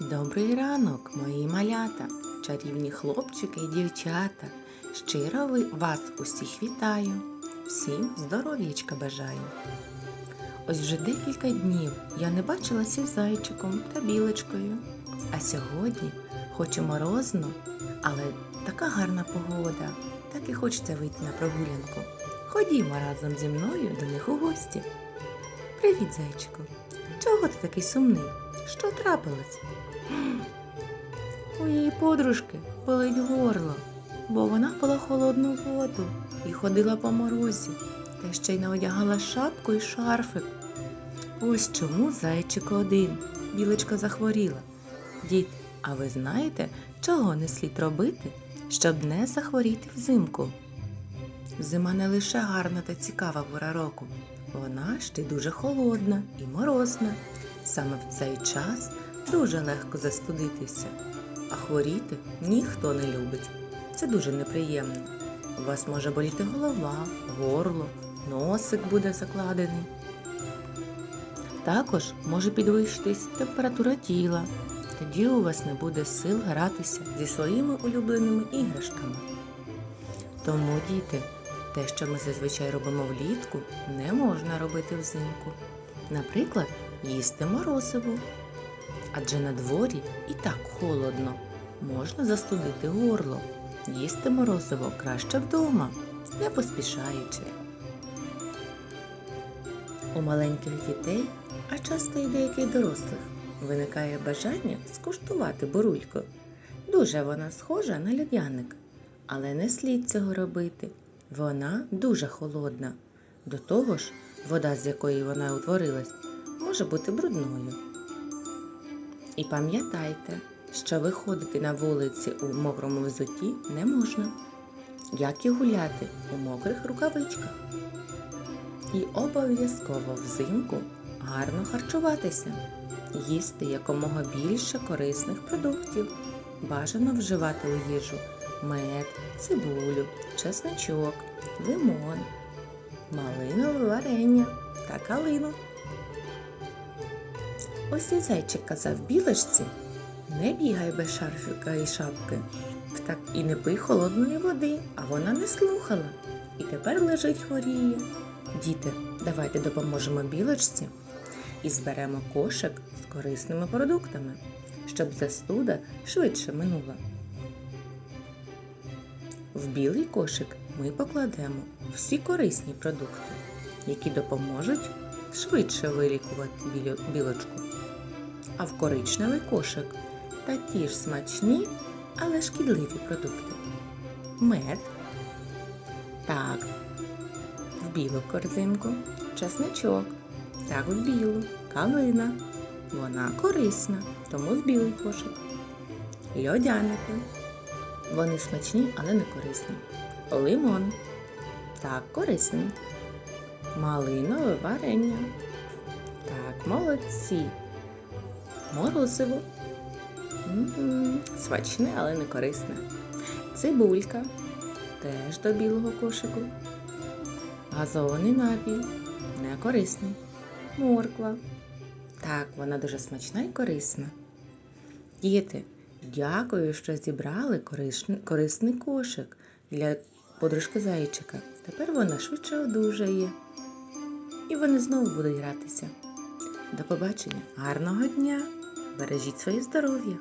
Добрий ранок, мої малята, чарівні хлопчики і дівчата. Щиро вас усіх вітаю, всім здоров'ячка бажаю. Ось вже декілька днів я не бачилася з зайчиком та білочкою. А сьогодні, хоч і морозно, але така гарна погода, так і хочеться вийти на прогулянку. Ходімо разом зі мною до них у гості. Привіт, зайчику. Чого ти такий сумний? Що трапилось? У її подружки болить горло, бо вона пила холодну воду і ходила по морозі, та ще й не одягала шапку і шарфик. Ось чому зайчик один. Білочка захворіла. Діти, а ви знаєте, чого не слід робити, щоб не захворіти взимку? Зима не лише гарна та цікава пора року, вона ще й дуже холодна і морозна. Саме в цей час дуже легко застудитися, а хворіти ніхто не любить. Це дуже неприємно. У вас може боліти голова, горло, носик буде закладений. Також може підвищитись температура тіла. Тоді у вас не буде сил гратися зі своїми улюбленими іграшками. Тому, діти, те, що ми зазвичай робимо влітку, не можна робити взимку. Наприклад, їсти морозиво. Адже на дворі і так холодно. Можна застудити горло. Їсти морозиво краще вдома, не поспішаючи. У маленьких дітей, а часто й деяких дорослих, виникає бажання скуштувати бурульку. Дуже вона схожа на льодяник, але не слід цього робити. Вона дуже холодна. До того ж, вода, з якої вона утворилась, може бути брудною. І пам'ятайте, що виходити на вулиці у мокрому взутті не можна, як і гуляти у мокрих рукавичках. І обов'язково взимку гарно харчуватися, їсти якомога більше корисних продуктів. Бажано вживати у їжу мед, цибулю, чесночок, лимон, малинове варення та калину. Ось і зайчик казав білочці, не бігай без шарфика і шапки, так і не пий холодної води, а вона не слухала. І тепер лежить хворіє. Діти, давайте допоможемо білочці і зберемо кошик з корисними продуктами, щоб застуда швидше минула. В білий кошик ми покладемо всі корисні продукти, які допоможуть швидше вилікувати білочку. А в коричневий кошик такі ж смачні, але шкідливі продукти. Мед. Так, в білу корзинку, чесничок, так в білу, калина. Вона корисна, тому в білий кошик. Льодяники. Вони смачні, але не корисні. Лимон. Так, корисний. Малинове варення. Так, молодці. Морозиво. М-м, Смачне, але не корисне. Цибулька. Теж до білого кошику. Газований напій. Не корисний. Морква. Так, вона дуже смачна і корисна. Діти, дякую, що зібрали корисний, корисний кошик для подружки зайчика. Тепер вона швидше одужає. І вони знову будуть гратися. До побачення, гарного дня! Бережіть своє здоров'я!